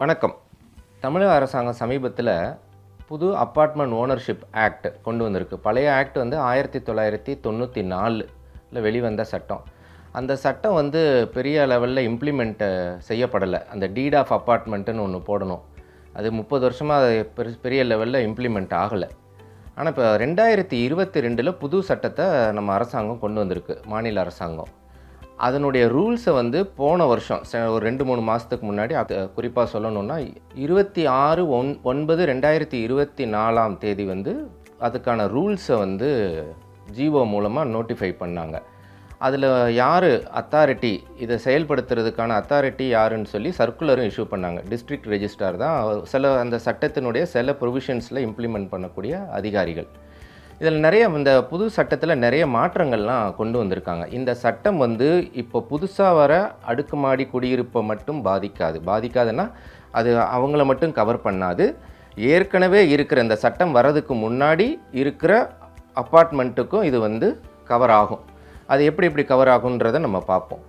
வணக்கம். தமிழக அரசாங்கம் சமீபத்தில் புது அப்பார்ட்மெண்ட் ஓனர்ஷிப் ஆக்ட் கொண்டு வந்திருக்கு. பழைய ஆக்ட் வந்து ஆயிரத்தி தொள்ளாயிரத்தி தொண்ணூற்றி நாலில் வெளிவந்த சட்டம். அந்த சட்டம் வந்து பெரிய லெவலில் இம்ப்ளிமெண்ட் செய்யப்படலை. அந்த டீட் ஆஃப் அப்பார்ட்மெண்ட்டுன்னு ஒன்று போடணும். அது முப்பது வருஷமாக அது பெரிய லெவலில் இம்ப்ளிமெண்ட் ஆகலை. ஆனால் இப்போ ரெண்டாயிரத்தி இருபத்தி ரெண்டில் புது சட்டத்தை நம்ம அரசாங்கம் கொண்டு வந்திருக்கு. மாநில அரசாங்கம். அதனுடைய ரூல்ஸை வந்து போன வருஷம் ச- ஒரு ரெண்டு மூணு மாதத்துக்கு முன்னாடி அது குறிப்பாக சொல்லணும்னா இருபத்தி ஆறு ஒன் ஒன்பது ரெண்டாயிரத்தி இருபத்தி நாலாம் தேதி வந்து அதுக்கான ரூல்ஸை வந்து ஜிஓ மூலமாக நோட்டிஃபை பண்ணாங்க. அதில் யார் அத்தாரிட்டி இதை செயல்படுத்துறதுக்கான அத்தாரிட்டி யாருன்னு சொல்லி சர்க்குலரும் இஷ்யூ பண்ணாங்க. டிஸ்ட்ரிக்ட் ரெஜிஸ்டார் தான். சில அந்த சட்டத்தினுடைய சில ப்ரொவிஷன்ஸில் இம்ப்ளிமெண்ட் பண்ணக்கூடிய அதிகாரிகள். இதில் நிறைய இந்த புது சட்டத்தில் நிறைய மாற்றங்கள்லாம் கொண்டு வந்திருக்காங்க. இந்த சட்டம் வந்து இப்போ புதுசாக வர அடுக்குமாடி குடியிருப்பை மட்டும் பாதிக்காது. பாதிக்காதுன்னா அது அவங்கள மட்டும் கவர் பண்ணாது. ஏற்கனவே இருக்கிற இந்த சட்டம் வர்றதுக்கு முன்னாடி இருக்கிற அப்பார்ட்மெண்ட்டுக்கும் இது வந்து கவர் ஆகும். அது எப்படி எப்படி கவர் ஆகுன்றதை நம்ம பார்ப்போம்.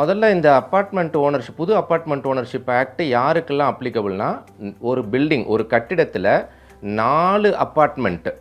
முதல்ல இந்த அப்பார்ட்மெண்ட் ஓனர்ஷிப் புது அப்பார்ட்மெண்ட் ஓனர்ஷிப் ஆக்ட் யாருக்கெல்லாம் அப்ளிகபிள்னா ஒரு பில்டிங் ஒரு கட்டிடத்தில் நாலு அப்பார்ட்மெண்ட்டு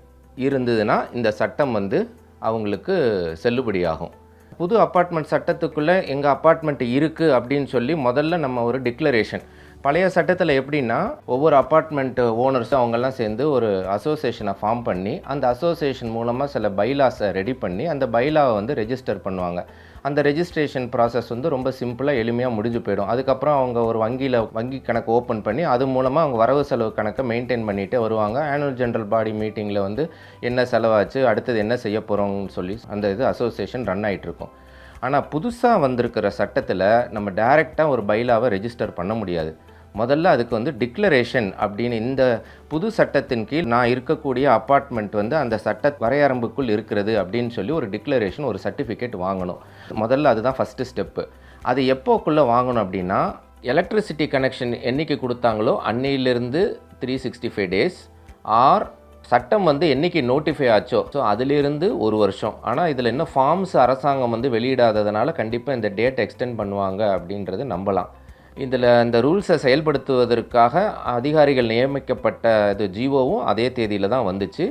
இருந்ததுன்னா இந்த சட்டம் வந்து அவங்களுக்கு செல்லுபடியாகும். புது அப்பார்ட்மெண்ட் சட்டத்துக்குள்ளே எங்கள் அப்பார்ட்மெண்ட் இருக்குது அப்படின்னு சொல்லி முதல்ல நம்ம ஒரு டிக்ளரேஷன். பழைய சட்டத்தில் எப்படின்னா ஒவ்வொரு அப்பார்ட்மெண்ட் ஓனர்ஸும் அவங்கெல்லாம் சேர்ந்து ஒரு அசோசியேஷனை ஃபார்ம் பண்ணி அந்த அசோசியேஷன் மூலமாக சில பைலாஸை ரெடி பண்ணி அந்த பைலாவை வந்து ரெஜிஸ்டர் பண்ணுவாங்க. அந்த ரெஜிஸ்ட்ரேஷன் ப்ராசஸ் வந்து ரொம்ப சிம்பிளாக எளிமையாக முடிஞ்சு போயிடும். அதுக்கப்புறம் அவங்க ஒரு வங்கியில் வங்கி கணக்கு ஓப்பன் பண்ணி அது மூலமாக அவங்க வரவு செலவு கணக்கை மெயின்டைன் பண்ணிகிட்டே வருவாங்க. ஆனுவல் ஜென்ரல் பாடி மீட்டிங்கில் வந்து என்ன செலவாச்சு அடுத்தது என்ன செய்ய போகிறோம்னு சொல்லி அந்த இது அசோசியேஷன் ரன் ஆயிட்டுருக்கும் ஆனால் புதுசாக வந்திருக்கிற சட்டத்தில் நம்ம டைரெக்டாக ஒரு பைலாவை ரெஜிஸ்டர் பண்ண முடியாது. முதல்ல அதுக்கு வந்து டிக்ளரேஷன் அப்படின்னு இந்த புது சட்டத்தின் கீழ் நான் இருக்கக்கூடிய அப்பார்ட்மெண்ட் வந்து அந்த சட்ட வரையரம்புக்குள் இருக்கிறது அப்படின்னு சொல்லி ஒரு டிக்ளரேஷன் ஒரு சர்டிஃபிகேட் வாங்கணும். முதல்ல அதுதான் ஃபஸ்ட்டு ஸ்டெப்பு அது எப்போக்குள்ளே வாங்கணும் அப்படின்னா எலக்ட்ரிசிட்டி கனெக்ஷன் என்னைக்கு கொடுத்தாங்களோ அன்னையிலிருந்து three sixty five days or சட்டம் வந்து என்னைக்கு நோட்டிஃபை ஆச்சோ ஸோ அதிலிருந்து ஒரு வருஷம். ஆனால் இதில் இன்னும் ஃபார்ம்ஸ் அரசாங்கம் வந்து வெளியிடாததுனால கண்டிப்பாக இந்த டேட் எக்ஸ்டெண்ட் பண்ணுவாங்க அப்படின்றது நம்பலாம். இதில் இந்த ரூல்ஸை செயல்படுத்துவதற்காக அதிகாரிகள் நியமிக்கப்பட்ட இது ஜிஓவும் அதே தேதியில் தான் வந்துச்சு.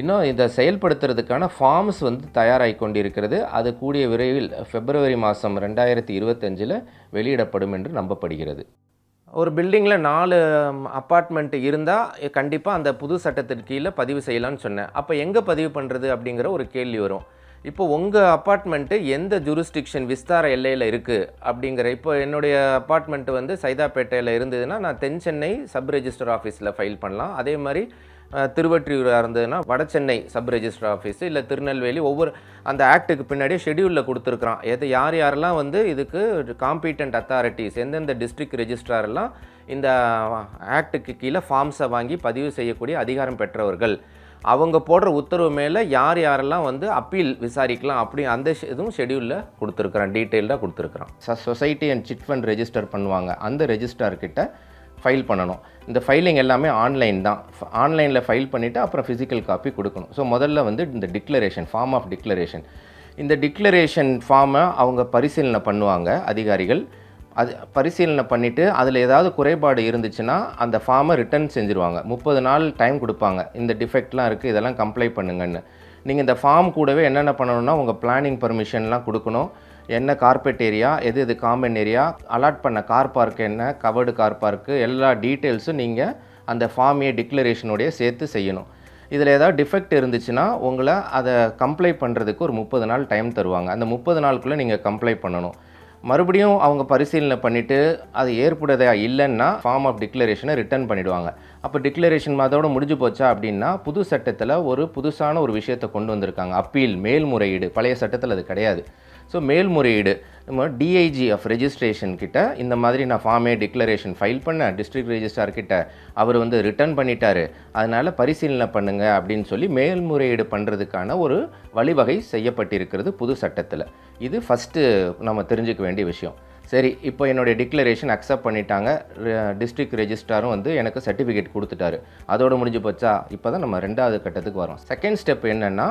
இன்னும் இதை செயல்படுத்துறதுக்கான ஃபார்ம்ஸ் வந்து தயாராகி கொண்டிருக்கிறது. அது கூடிய விரைவில் பிப்ரவரி மாதம் ரெண்டாயிரத்தி இருபத்தஞ்சில் வெளியிடப்படும் என்று நம்பப்படுகிறது. ஒரு பில்டிங்கில் நாலு அப்பார்ட்மெண்ட் இருந்தால் கண்டிப்பாக அந்த புது சட்டத்தின் கீழே பதிவு செய்யலாம்னு சொன்னேன். அப்போ எங்கே பதிவு பண்ணுறது அப்படிங்கிற ஒரு கேள்வி வரும். இப்போ உங்கள் அப்பார்ட்மெண்ட்டு எந்த ஜூரிஸ்டிக்ஷன் விஸ்தார எல்லையில் இருக்குது அப்படிங்கிற இப்போ என்னுடைய அப்பார்ட்மெண்ட்டு வந்து சைதாப்பேட்டையில் இருந்ததுன்னா நான் தென் சென்னை சப் ரெஜிஸ்டர் ஆஃபீஸில் ஃபைல் பண்ணலாம். அதே மாதிரி திருவற்றியூராக இருந்ததுன்னா வட சென்னை சப் ரெஜிஸ்டர் ஆஃபீஸ் இல்லை திருநெல்வேலி ஒவ்வொரு அந்த ஆக்ட்டுக்கு பின்னாடியே ஷெடியூலில் கொடுத்துருக்குறான். எது யார் யாரெல்லாம் வந்து இதுக்கு காம்பீட்டன்ட் அத்தாரிட்டிஸ் எந்தெந்த டிஸ்ட்ரிக்ட் ரெஜிஸ்ட்ராரெல்லாம் இந்த ஆக்ட்டுக்கு கீழே ஃபார்ம்ஸை வாங்கி பதிவு செய்யக்கூடிய அதிகாரம் பெற்றவர்கள். அவங்க போடுற உத்தரவு மேலே யார் யாரெல்லாம் வந்து அப்பீல் விசாரிக்கலாம் அப்படி அந்த இதுவும் ஷெடியூலில் கொடுத்துருக்குறான் டீட்டெயில்டாக கொடுத்துருக்குறான். Society and chit fund register பண்ணுவாங்க. அந்த ரெஜிஸ்டார் கிட்ட ஃபைல் பண்ணணும். இந்த ஃபைலிங் எல்லாமே ஆன்லைன் தான். ஆன்லைனில் ஃபைல் பண்ணிவிட்டு அப்புறம் ஃபிசிக்கல் காப்பி கொடுக்கணும். ஸோ முதல்ல வந்து இந்த டிக்ளரேஷன் ஃபார்ம் ஆஃப் டிக்ளரேஷன் இந்த டிக்ளரேஷன் ஃபார்மை அவங்க பரிசீலனை பண்ணுவாங்க அதிகாரிகள். அது பரிசீலனை பண்ணிவிட்டு அதில் ஏதாவது குறைபாடு இருந்துச்சுன்னா அந்த ஃபார்மை ரிட்டர்ன் செஞ்சுருவாங்க. முப்பது நாள் டைம் கொடுப்பாங்க. இந்த டிஃபெக்ட்லாம் இருக்குது இதெல்லாம் கம்ப்ளை பண்ணுங்கன்னு. நீங்கள் இந்த ஃபார்ம் கூடவே என்னென்ன பண்ணணும்னா உங்கள் பிளானிங் பர்மிஷன்லாம் கொடுக்கணும். என்ன கார்பெட் ஏரியா எது எது காமன் ஏரியா அலாட் பண்ண கார் பார்க் என்ன கவர்டு கார் பார்க்கு எல்லா டீட்டெயில்ஸும் நீங்கள் அந்த ஃபார்மையே டிக்ளரேஷனோடைய சேர்த்து செய்யணும். இதில் ஏதாவது டிஃபெக்ட் இருந்துச்சுன்னா உங்களை அதை கம்ப்ளைண்ட் பண்ணுறதுக்கு ஒரு முப்பது நாள் டைம் தருவாங்க. அந்த முப்பது நாளுக்குள்ளே நீங்கள் கம்ப்ளைண்ட் பண்ணணும். மறுபடியும் அவங்க பரிசீலனை பண்ணிவிட்டு அது ஏற்புடையதா இல்லைன்னா ஃபார்ம் ஆஃப் டிக்ளரேஷனை ரிட்டர்ன் பண்ணிவிடுவாங்க அப்போ டிக்ளரேஷன் அதோட முடிஞ்சு போச்சா அப்படின்னா புது சட்டத்தில் ஒரு புதுசான ஒரு விஷயத்தை கொண்டு வந்திருக்காங்க. அப்பீல் மேல்முறையீடு பழைய சட்டத்தில் அது கிடையாது. ஸோ மேல்முறையீடு நம்ம டிஐஜி ஆஃப் ரெஜிஸ்ட்ரேஷன் கிட்ட இந்த மாதிரி நான் ஃபார்மே டிக்ளரேஷன் ஃபைல் பண்ணேன் டிஸ்ட்ரிக்ட் ரெஜிஸ்ட்ரார் கிட்ட அவர் வந்து ரிட்டர்ன் பண்ணிட்டாரு. அதனால் பரிசீலனை பண்ணுங்க அப்படின்னு சொல்லி மேல்முறையீடு பண்ணுறதுக்கான ஒரு வழிவகை செய்யப்பட்டிருக்கிறது புது சட்டத்தில். இது ஃபஸ்ட்டு நம்ம தெரிஞ்சுக்க வேண்டிய விஷயம். சரி இப்போ என்னுடைய டிக்ளரேஷன் அக்செப்ட் பண்ணிட்டாங்க. டிஸ்ட்ரிக்ட் ரெஜிஸ்ட்ராரும் வந்து எனக்கு சர்டிஃபிகேட் கொடுத்துட்டாரு. அதோடு முடிஞ்சு போச்சா? இப்போ தான் நம்ம ரெண்டாவது கட்டத்துக்கு வரோம். செகண்ட் ஸ்டெப் என்னென்னா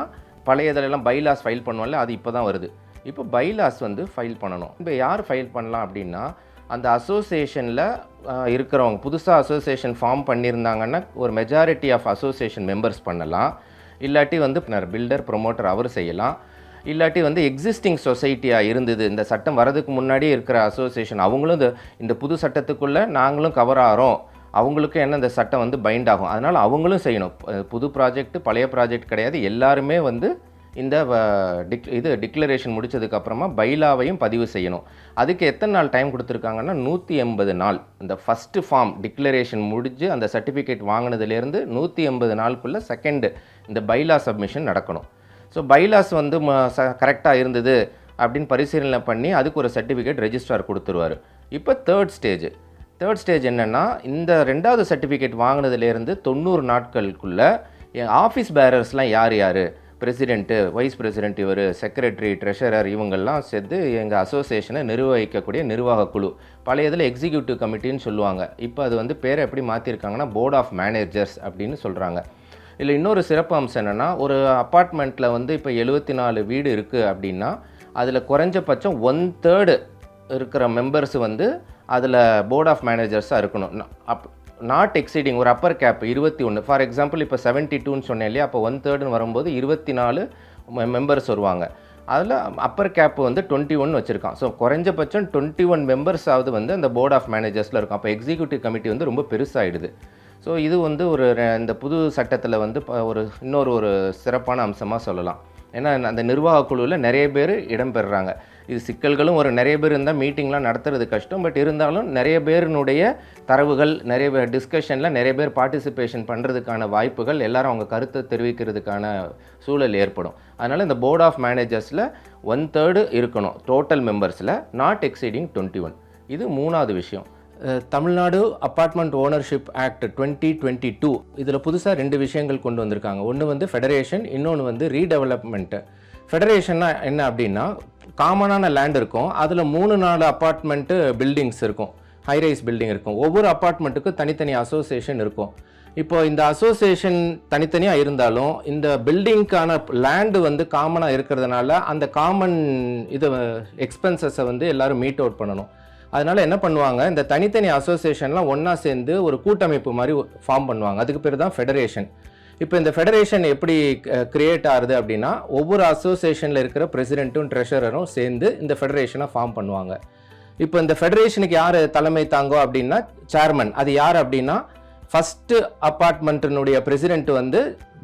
பழையதிலெல்லாம் பைலாஸ் ஃபைல் பண்ணுவோம்ல அது இப்போ தான் வருது. இப்போ பைலாஸ் வந்து ஃபைல் பண்ணணும். இப்போ யார் ஃபைல் பண்ணலாம் அப்படின்னா அந்த அசோசியேஷனில் இருக்கிறவங்க புதுசாக அசோசியேஷன் ஃபார்ம் பண்ணியிருந்தாங்கன்னா ஒரு மெஜாரிட்டி ஆஃப் அசோசியேஷன் மெம்பர்ஸ் பண்ணலாம். இல்லாட்டி வந்து பில்டர் ப்ரொமோட்டர் அவர் செய்யலாம். இல்லாட்டி வந்து எக்ஸிஸ்டிங் சொசைட்டியாக இருந்தது இந்த சட்டம் வரதுக்கு முன்னாடியே இருக்கிற அசோசியேஷன் அவங்களும் இந்த இந்த புது சட்டத்துக்குள்ளே நாங்களும் கவர் ஆகிறோம் அவங்களுக்கு என்ன இந்த சட்டம் வந்து பைண்ட் ஆகும். அதனால் அவங்களும் செய்யணும். புது ப்ராஜெக்ட் பழைய ப்ராஜெக்ட் கிடையாது. எல்லாருமே வந்து இந்த வ- டிக் இது டிக்ளரேஷன் முடிச்சதுக்கப்புறமா பைலாவையும் பதிவு செய்யணும். அதுக்கு எத்தனை நாள் டைம் கொடுத்துருக்காங்கன்னா நூற்றி எண்பது நாள். இந்த ஃபஸ்ட்டு ஃபார்ம் டிக்ளரேஷன் முடிஞ்சு அந்த சர்டிஃபிகேட் வாங்கினதுலேருந்து நூற்றி எண்பது நாளுக்குள்ளே செகண்டு இந்த பைலா சப்மிஷன் நடக்கணும். ஸோ பைலாஸ் வந்து ச கரெக்டாக இருந்தது அப்படின்னு பரிசீலனை பண்ணி அதுக்கு ஒரு சர்டிஃபிகேட் ரெஜிஸ்ட்ரார் கொடுத்துருவார். இப்போ தேர்ட் ஸ்டேஜ் தேர்ட் ஸ்டேஜ் என்னென்னா இந்த ரெண்டாவது சர்டிஃபிகேட் வாங்கினதுலேருந்து தொண்ணூறு நாட்களுக்குள்ளே ஆஃபீஸ் பேரர்ஸ்லாம் யார் யார்? பிரசிடென்ட்டு வைஸ் பிரசிடென்ட் இவர் செக்ரட்டரி ட்ரெஷரர் இவங்கெல்லாம் சேர்த்து எங்கள் அசோசியேஷனை நிர்வகிக்கக்கூடிய நிர்வாக குழு. பழையதில் எக்ஸிக்யூட்டிவ் கமிட்டின்னு சொல்லுவாங்க. இப்போ அது வந்து பேரை எப்படி மாற்றிருக்காங்கன்னா போர்ட் ஆஃப் மேனேஜர்ஸ் அப்படின்னு சொல்கிறாங்க இதில் இன்னொரு சிறப்பு அம்சம் என்னென்னா ஒரு அப்பார்ட்மெண்ட்டில் வந்து இப்போ எழுபத்தி நாலு வீடு இருக்குது அப்படின்னா அதில் குறைஞ்சபட்சம் ஒன் தேர்டு இருக்கிற மெம்பர்ஸ் வந்து அதில் போர்ட் ஆஃப் மேனேஜர்ஸாக இருக்கணும். அப் நாட் எக்ஸீடிங் ஒரு அப்பர் கேப் இருபத்தி ஒன்று ஃபார் எக்ஸாம்பிள் இப்போ செவன்ட்டி டூன்னு சொன்னேன் இல்லையா? அப்போ ஒன் தேர்டுன்னு வரும்போது இருபத்தி நாலு மெம்பர்ஸ் வருவாங்க. அதில் அப்பர் கேப் வந்து டுவெண்ட்டி ஒன் வச்சுருக்கான். ஸோ குறைஞ்சபட்சம் டுவெண்ட்டி ஒன் மெம்பர்ஸாவது வந்து அந்த போர்ட் ஆஃப் மேனேஜர்ஸில் இருக்கும். அப்போ எக்ஸிக்யூட்டிவ் கமிட்டி வந்து ரொம்ப பெருசாகிடுது ஸோ இது வந்து ஒரு இந்த புது சட்டத்தில் வந்து ஒரு இன்னொரு ஒரு சிறப்பான அம்சமாக சொல்லலாம். ஏன்னா அந்த நிர்வாக குழுவில் நிறைய பேர் இடம்பெறுறாங்க இது சிக்கல்களும் ஒரு நிறைய பேர் இருந்தால் மீட்டிங்லாம் நடத்துறது கஷ்டம். பட் இருந்தாலும் நிறைய பேரினுடைய தரவுகள் நிறைய பேர் டிஸ்கஷனில் நிறைய பேர் பார்ட்டிசிபேஷன் பண்ணுறதுக்கான வாய்ப்புகள் எல்லாரும் அவங்க கருத்தை தெரிவிக்கிறதுக்கான சூழல் ஏற்படும். அதனால் இந்த போர்ட் ஆஃப் மேனேஜர்ஸில் ஒன் தேர்டு இருக்கணும் டோட்டல் மெம்பர்ஸில் நாட் எக்ஸீடிங் டுவெண்ட்டி ஒன் இது மூணாவது விஷயம். Tamil Nadu apartment ownership act twenty twenty two இதில் புதுசாக ரெண்டு விஷயங்கள் கொண்டு வந்திருக்காங்க. ஒன்று வந்து ஃபெடரேஷன் இன்னொன்று வந்து ரீடெவலப்மெண்ட்டு ஃபெடரேஷன்னா என்ன அப்படின்னா காமனான லேண்ட் இருக்கும். அதில் மூணு நாலு அப்பார்ட்மெண்ட்டு பில்டிங்ஸ் இருக்கும். ஹைரைஸ் பில்டிங் இருக்கும். ஒவ்வொரு அப்பார்ட்மெண்ட்டுக்கும் தனித்தனி அசோசியேஷன் இருக்கும். இப்போ இந்த அசோசியேஷன் தனித்தனியாக இருந்தாலும் இந்த பில்டிங்க்கான லேண்டு வந்து காமனாக இருக்கிறதுனால அந்த காமன் இது எக்ஸ்பென்சஸை வந்து எல்லாரும் மீட் அவுட் பண்ணணும். அதனால் என்ன பண்ணுவாங்க? இந்த தனித்தனி அசோசியேஷன்லாம் ஒன்றா சேர்ந்து ஒரு கூட்டமைப்பு மாதிரி ஃபார்ம் பண்ணுவாங்க. அதுக்கு பேர் தான் ஃபெடரேஷன் இப்போ இந்த ஃபெடரேஷன் எப்படி கிரியேட் ஆகுது அப்படின்னா ஒவ்வொரு அசோசியேஷனில் இருக்கிற பிரசிடென்ட்டும் ட்ரெஷரரும் சேர்ந்து இந்த ஃபெடரேஷனை ஃபார்ம் பண்ணுவாங்க. இப்போ இந்த ஃபெடரேஷனுக்கு யார் தலைமை தாங்கோ அப்படின்னா சேர்மன் அது யார் அப்படின்னா ஃபஸ்ட்டு அப்பார்ட்மெண்ட்டினுடைய பிரசிடென்ட் வந்து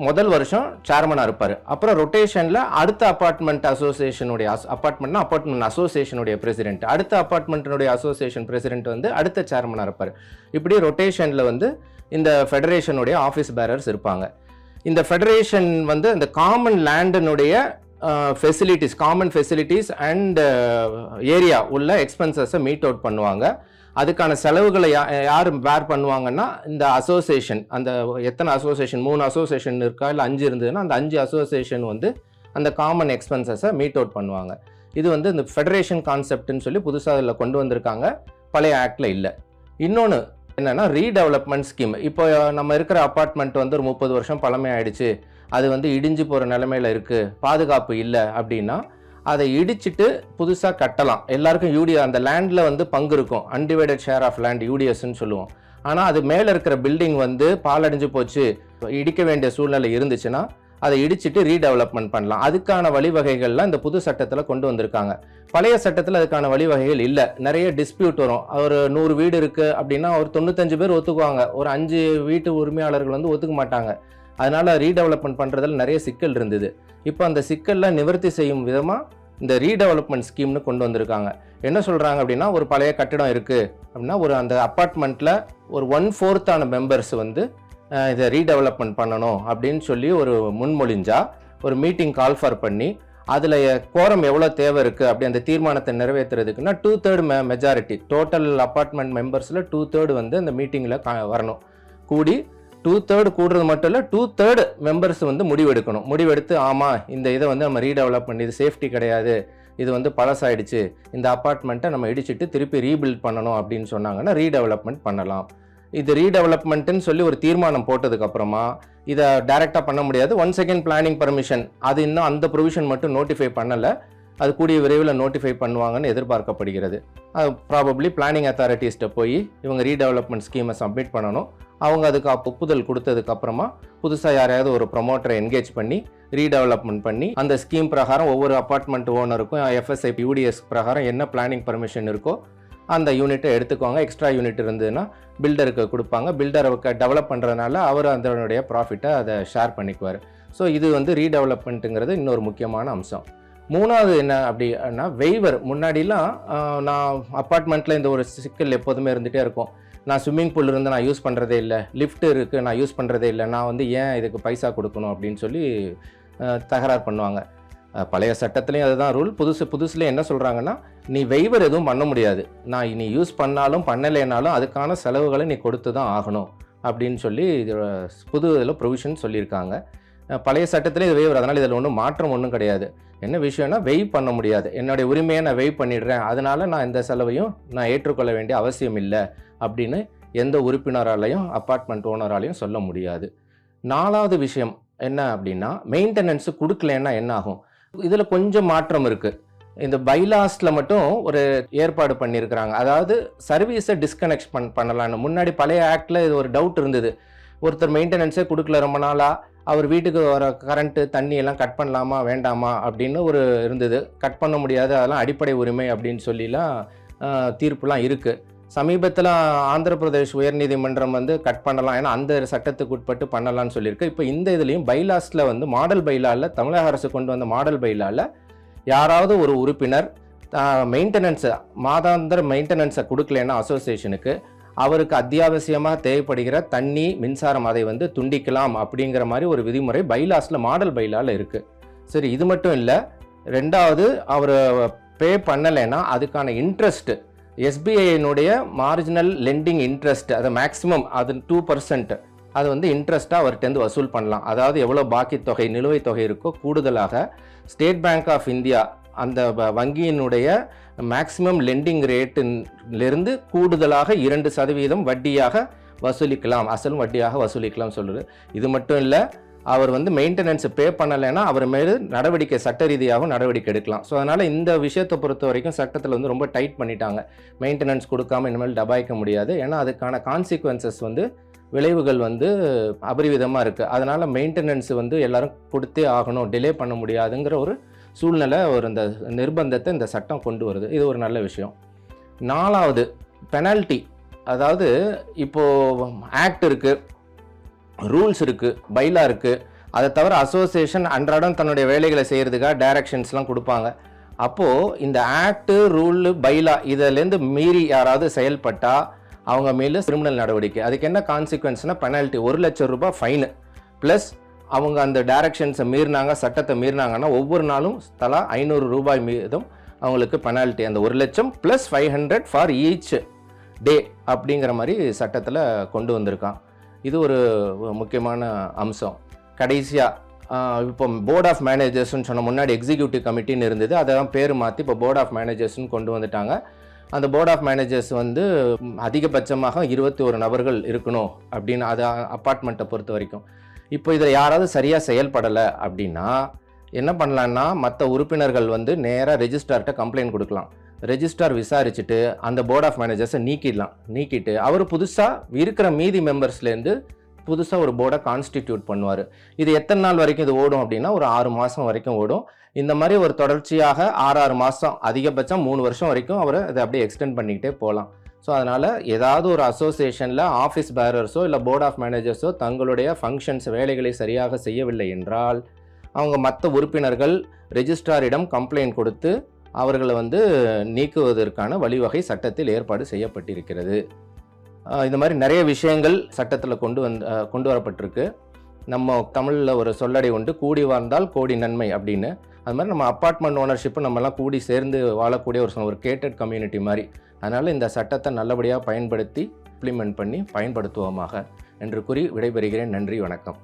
முதல் வருஷம் சேர்மனாக இருப்பார். அப்புறம் ரொட்டேஷனில் அடுத்த அப்பார்ட்மெண்ட் அசோசியேஷனுடைய அப்பார்ட்மெண்ட்னா அப்பார்ட்மெண்ட் அசோசியேஷனுடைய பிரசிடென்ட் அடுத்த அப்பார்ட்மெண்ட்டினுடைய அசோசியேஷன் பிரசிடென்ட் வந்து அடுத்த சேர்மனாக இருப்பார். இப்படி ரொட்டேஷனில் வந்து இந்த ஃபெடரேஷனுடைய ஆஃபீஸ் பேரர்ஸ் இருப்பாங்க. இந்த ஃபெடரேஷன் வந்து இந்த common லேண்டனுடைய facilities common facilities and area உள்ள எக்ஸ்பென்சஸை மீட் அவுட் பண்ணுவாங்க. அதுக்கான செலவுகளை யா யார் பேர் பண்ணுவாங்கன்னா இந்த அசோசியேஷன் அந்த எத்தனை அசோசியேஷன் மூணு அசோசியேஷன் இருக்கா இல்லை அஞ்சு இருந்ததுன்னா அந்த அஞ்சு அசோசியேஷன் வந்து அந்த காமன் எக்ஸ்பென்சஸை மீட் அவுட் பண்ணுவாங்க. இது வந்து இந்த ஃபெடரேஷன் கான்செப்ட்னு சொல்லி புதுசாக அதில் கொண்டு வந்திருக்காங்க. பழைய ஆக்டில் இல்லை. இன்னொன்று என்னன்னா ரீடெவலப்மெண்ட் ஸ்கீம் இப்போ நம்ம இருக்கிற அப்பார்ட்மெண்ட் வந்து ஒரு முப்பது வருஷம் பழமையாயிடுச்சு. அது வந்து இடிஞ்சு போகிற நிலமையில இருக்குது பாதுகாப்பு இல்லை அப்படின்னா அதை இடிச்சிட்டு புதுசாக கட்டலாம். எல்லாருக்கும் யூடியா அந்த லேண்டில் வந்து பங்கு இருக்கும். அன்டிவைடட் ஷேர் ஆஃப் லேண்ட் யூடிஎஸ்ன்னு சொல்லுவோம். ஆனால் அது மேலே இருக்கிற பில்டிங் வந்து பாலடைஞ்சு போச்சு. இடிக்க வேண்டிய சூழ்நிலை இருந்துச்சுன்னா அதை இடிச்சிட்டு ரீடெவலப்மெண்ட் பண்ணலாம். அதுக்கான வழிவகைகள்லாம் இந்த புது சட்டத்தில் கொண்டு வந்திருக்காங்க. பழைய சட்டத்தில் அதுக்கான வழிவகைகள் இல்லை. நிறைய டிஸ்பியூட் வரும். ஒரு நூறு வீடு இருக்குது அப்படின்னா ஒரு தொண்ணூத்தஞ்சு பேர் ஒத்துக்குவாங்க. ஒரு அஞ்சு வீட்டு உரிமையாளர்கள் வந்து ஒத்துக்க மாட்டாங்க. அதனால் ரீடெவலப்மெண்ட் பண்ணுறதுல நிறைய சிக்கல் இருந்தது. இப்போ அந்த சிக்கல்லாம் நிவர்த்தி செய்யும் விதமாக இந்த ரீடெவலப்மெண்ட் ஸ்கீம்னு கொண்டு வந்திருக்காங்க. என்ன சொல்கிறாங்க அப்படின்னா ஒரு பழைய கட்டிடம் இருக்குது அப்படின்னா ஒரு அந்த அப்பார்ட்மெண்ட்டில் ஒரு ஒன் ஃபோர்த்தான மெம்பர்ஸ் வந்து இதை ரீடெவலப்மெண்ட் பண்ணணும் அப்படின்னு சொல்லி ஒரு முன்மொழிஞ்சா ஒரு மீட்டிங் கால் ஃபார் பண்ணி அதில் கோரம் எவ்வளோ தேவை இருக்குது அப்படி அந்த தீர்மானத்தை நிறைவேற்றுறதுக்குன்னா two third ma majority total apartment மெம்பர்ஸில் two third வந்து அந்த மீட்டிங்கில் வரணும். கூடி டூ தேர்டு கூடுறது மட்டும் இல்லை டூ தேர்டு மெம்பர்ஸ் வந்து முடிவெடுக்கணும். முடிவெடுத்து ஆமாம் இந்த இதை வந்து நம்ம ரீடெவலப் பண்ணி இது சேஃப்டி கிடையாது இது வந்து பழசாயிடுச்சு இந்த அப்பார்ட்மெண்ட்டை நம்ம இடிச்சிட்டு திருப்பி ரீபில்ட் பண்ணணும் அப்படின்னு சொன்னாங்கன்னா ரீடெவலப்மெண்ட் பண்ணலாம். இது ரீடெவலப்மெண்ட்டுன்னு சொல்லி ஒரு தீர்மானம் போட்டதுக்கு அப்புறமா இதை டைரெக்டாக பண்ண முடியாது. ஒன் செகண்ட் பிளானிங் பர்மிஷன் அது இன்னும் அந்த ப்ரொவிஷன் மட்டும் நோட்டிஃபை பண்ணலை. அது கூடிய விரைவில் நோட்டிஃபை பண்ணுவாங்கன்னு எதிர்பார்க்கப்படுகிறது. அது ப்ராபப்ளி பிளானிங் அத்தாரிட்டிஸ்ட்டை போய் இவங்க ரீடெவலப்மெண்ட் ஸ்கீமை சப்மிட் பண்ணணும். அவங்க அதுக்கு ஒப்புதல் கொடுத்ததுக்கப்புறமா புதுசாக யாரையாவது ஒரு ப்ரொமோட்டரை என்கேஜ் பண்ணி ரீடெவலப்மெண்ட் பண்ணி அந்த ஸ்கீம் பிரகாரம் ஒவ்வொரு அப்பார்ட்மெண்ட் ஓனருக்கும் எஃப்எஸ்ஐ யூடிஎஸ் பிரகாரம் என்ன பிளானிங் பர்மிஷன் இருக்கோ அந்த யூனிட்டை எடுத்துக்குவாங்க எக்ஸ்ட்ரா யூனிட் இருந்ததுன்னா பில்டருக்கு கொடுப்பாங்க. பில்டரை டெவலப் பண்ணுறதுனால அவர் அதனுடைய ப்ராஃபிட்டை அதை ஷேர் பண்ணிக்குவார். ஸோ இது வந்து ரீடெவலப்மெண்ட்டுங்கிறது இன்னொரு முக்கியமான அம்சம். மூணாவது என்ன அப்படின்னா வெய்வர் முன்னாடிலாம் நான் அப்பார்ட்மெண்ட்டில் இந்த ஒரு சிக்கல் எப்போதுமே இருந்துகிட்டே இருக்கும். நான் ஸ்விம்மிங் பூல் இருந்து நான் யூஸ் பண்ணுறதே இல்லை. லிஃப்ட் இருக்குது நான் யூஸ் பண்ணுறதே இல்லை. நான் வந்து ஏன் இதுக்கு பைசா கொடுக்கணும் அப்படின்னு சொல்லி தகராறு பண்ணுவாங்க. பழைய சட்டத்துலேயும் அதுதான் ரூல் புதுசு புதுசுல என்ன சொல்கிறாங்கன்னா நீ வெய்வர் எதுவும் பண்ண முடியாது. நான் நீ யூஸ் பண்ணாலும் பண்ணலைனாலும் அதுக்கான செலவுகளை நீ கொடுத்து தான் ஆகணும் அப்படின்னு சொல்லி இது புது இதில் ப்ரொவிஷன் சொல்லியிருக்காங்க. பழைய சட்டத்தில் இது வெய்வர் அதனால் இதில் ஒன்றும் மாற்றம் ஒன்றும் கிடையாது. என்ன விஷயம்னா வெய் பண்ண முடியாது. என்னுடைய உரிமையை நான் வெய் பண்ணிடுறேன். அதனால் நான் இந்த செலவையும் நான் ஏற்றுக்கொள்ள வேண்டிய அவசியம் இல்லை அப்படின்னு எந்த உறுப்பினராலையும் அப்பார்ட்மெண்ட் ஓனராலையும் சொல்ல முடியாது. நாலாவது விஷயம் என்ன அப்படின்னா மெயின்டெனன்ஸு கொடுக்கலன்னா என்ன ஆகும்? இதில் கொஞ்சம் மாற்றம் இருக்குது இந்த பைலாஸில் மட்டும் ஒரு ஏற்பாடு பண்ணியிருக்கிறாங்க அதாவது சர்வீஸை டிஸ்கனெக்ட் பண் பண்ணலான்னு. முன்னாடி பழைய ஆக்டில் இது ஒரு டவுட் இருந்தது. ஒருத்தர் மெயின்டெனன்ஸே கொடுக்கல ரொம்ப நாளாக அவர் வீட்டுக்கு வர கரண்ட்டு தண்ணி எல்லாம் கட் பண்ணலாமா வேண்டாமா அப்படின்னு ஒரு இருந்தது. கட் பண்ண முடியாது அதெல்லாம் அடிப்படை உரிமை அப்படின்னு சொல்லிலாம் தீர்ப்புலாம் இருக்குது சமீபத்தில் ஆந்திர பிரதேஷ் உயர்நீதிமன்றம் வந்து கட் பண்ணலாம். ஏன்னா அந்த சட்டத்துக்கு உட்பட்டு பண்ணலாம்னு சொல்லியிருக்கு. இப்போ இந்த இதுலேயும் பைலாஸில் வந்து மாடல் பைலாவில் தமிழக அரசு கொண்டு வந்த மாடல் பைலாவில் யாராவது ஒரு உறுப்பினர் மெயின்டெனன்ஸை மாதாந்திர மெயின்டெனன்ஸை கொடுக்கலன்னா அசோசியேஷனுக்கு அவருக்கு அத்தியாவசியமாக தேவைப்படுகிற தண்ணி மின்சாரம் அதை வந்து துண்டிக்கலாம் அப்படிங்கிற மாதிரி ஒரு விதிமுறை பைலாஸில் மாடல் பைலாவில் இருக்குது சரி இது மட்டும் இல்லை ரெண்டாவது அவர் பே பண்ணலைன்னா அதுக்கான இன்ட்ரெஸ்ட்டு எஸ்பிஐனுடைய மார்ஜினல் லெண்டிங் இன்ட்ரெஸ்ட் அது மேக்ஸிமம் அது டூ பர்சன்ட் அது வந்து இன்ட்ரெஸ்ட்டாக அவர்கிட்டருந்து வசூல் பண்ணலாம். அதாவது எவ்வளோ பாக்கி தொகை நிலுவைத் தொகை இருக்கோ கூடுதலாக ஸ்டேட் பேங்க் ஆஃப் இந்தியா அந்த வ- வங்கியினுடைய மேக்ஸிமம் லெண்டிங் ரேட்டிலிருந்து கூடுதலாக இரண்டு சதவீதம் வட்டியாக வசூலிக்கலாம். அசலும் வட்டியாக வசூலிக்கலாம் சொல்லுது இது மட்டும் இல்லை அவர் வந்து மெயின்டெனன்ஸ் பே பண்ணலைன்னா அவர் மேல் நடவடிக்கை சட்ட ரீதியாகவும் நடவடிக்கை எடுக்கலாம். ஸோ அதனால் இந்த விஷயத்தை பொறுத்த வரைக்கும் சட்டத்தில் வந்து ரொம்ப டைட் பண்ணிட்டாங்க. மெயின்டெனன்ஸ் கொடுக்காம இனிமேல் டபாய்க்க முடியாது. ஏன்னா அதுக்கான கான்சிக்வன்சஸ் வந்து விளைவுகள் வந்து அபரிவிதமாக இருக்குது அதனால் மெயின்டெனன்ஸ் வந்து எல்லோரும் கொடுத்தே ஆகணும். டிலே பண்ண முடியாதுங்கிற ஒரு சூழ்நிலை ஒரு இந்த நிர்பந்தத்தை இந்த சட்டம் கொண்டு வருது. இது ஒரு நல்ல விஷயம். நாலாவது பெனால்ட்டி அதாவது இப்போது ஆக்ட் இருக்குது ரூல்ஸ் இருக்குது பைலா இருக்குது அதை தவிர அசோசியேஷன் அன்றாடம் தன்னுடைய வேலைகளை செய்கிறதுக்காக டைரக்ஷன்ஸ்லாம் கொடுப்பாங்க. அப்போது இந்த ஆக்டு ரூலு பைலா இதிலேருந்து மீறி யாராவது செயல்பட்டால் அவங்க மேலே கிரிமினல் நடவடிக்கை. அதுக்கு என்ன கான்சிக்வன்ஸ்னால் பெனால்ட்டி ஒரு லட்சம் ரூபாய் ஃபைனு ப்ளஸ் அவங்க அந்த டைரக்ஷன்ஸை மீறினாங்க சட்டத்தை மீறினாங்கன்னா ஒவ்வொரு நாளும் தலா ஐநூறு ரூபாய் மீதும் அவங்களுக்கு பெனால்ட்டி அந்த ஒரு லட்சம் plus five hundred for each day அப்படிங்கிற மாதிரி சட்டத்தில் கொண்டு வந்திருக்கான். இது ஒரு முக்கியமான அம்சம். கடைசியாக இப்போ போர்ட் ஆஃப் மேனேஜர்ஸ்னு சொன்ன முன்னாடி எக்ஸிக்யூட்டிவ் கமிட்டின்னு இருந்தது. அதெல்லாம் பேர் மாற்றி இப்போ போர்ட் ஆஃப் மேனேஜர்ஸ்னு கொண்டு வந்துட்டாங்க. அந்த போர்ட் ஆஃப் மேனேஜர்ஸ் வந்து அதிகபட்சமாக இருபத்தி ஒரு நபர்கள் இருக்கணும் அப்படின்னு அது அப்பார்ட்மெண்ட்டை பொறுத்த வரைக்கும். இப்போ இதில் யாராவது சரியாக செயல்படலை அப்படின்னா என்ன பண்ணலான்னா மற்ற உறுப்பினர்கள் வந்து நேராக ரெஜிஸ்டார்கிட்ட கம்ப்ளைண்ட் கொடுக்கலாம். ரெஜிஸ்ட்ரார் விசாரிச்சுட்டு அந்த போர்ட் ஆஃப் மேனேஜர்ஸை நீக்கிடலாம். நீக்கிட்டு அவர் புதுசாக இருக்கிற மீதி மெம்பர்ஸ்லேருந்து புதுசாக ஒரு போர்டை கான்ஸ்டிடியூட் பண்ணுவார். இது எத்தனை நாள் வரைக்கும் இது ஓடும் அப்படின்னா ஒரு ஆறு மாதம் வரைக்கும் ஓடும். இந்த மாதிரி ஒரு தொடர்ச்சியாக ஆறு ஆறு மாதம் அதிகபட்சம் மூணு வருஷம் வரைக்கும் அவர் அதை அப்படியே எக்ஸ்டெண்ட் பண்ணிக்கிட்டே போகலாம். ஸோ அதனால் ஏதாவது ஒரு அசோசியேஷனில் ஆஃபீஸ் பேரர்ஸோ இல்லை போர்ட் ஆஃப் மேனேஜர்ஸோ தங்களுடைய ஃபங்க்ஷன்ஸ் வேலைகளை சரியாக செய்யவில்லை என்றால் அவங்க மற்ற உறுப்பினர்கள் ரெஜிஸ்ட்ராரிடம் கம்ப்ளைண்ட் கொடுத்து அவர்களை வந்து நீக்குவதற்கான வழிவகை சட்டத்தில் ஏற்பாடு செய்யப்பட்டிருக்கிறது. இந்த மாதிரி நிறைய விஷயங்கள் சட்டத்தில் கொண்டு வந் கொண்டு வரப்பட்டிருக்கு. நம்ம தமிழில் ஒரு சொல்லடை உண்டு கூடி வாழ்ந்தால் கோடி நன்மை அப்படின்னு. அது மாதிரி நம்ம அப்பார்ட்மெண்ட் ஓனர்ஷிப்பு நம்மலாம் கூடி சேர்ந்து வாழக்கூடிய ஒரு ஒரு கேட்டட் கம்யூனிட்டி மாதிரி. அதனால் இந்த சட்டத்தை நல்லபடியாக பயன்படுத்தி இம்ப்ளிமெண்ட் பண்ணி பயன்படுத்துவோமாக. என்று கூறி விடைபெறுகிறேன். நன்றி வணக்கம்.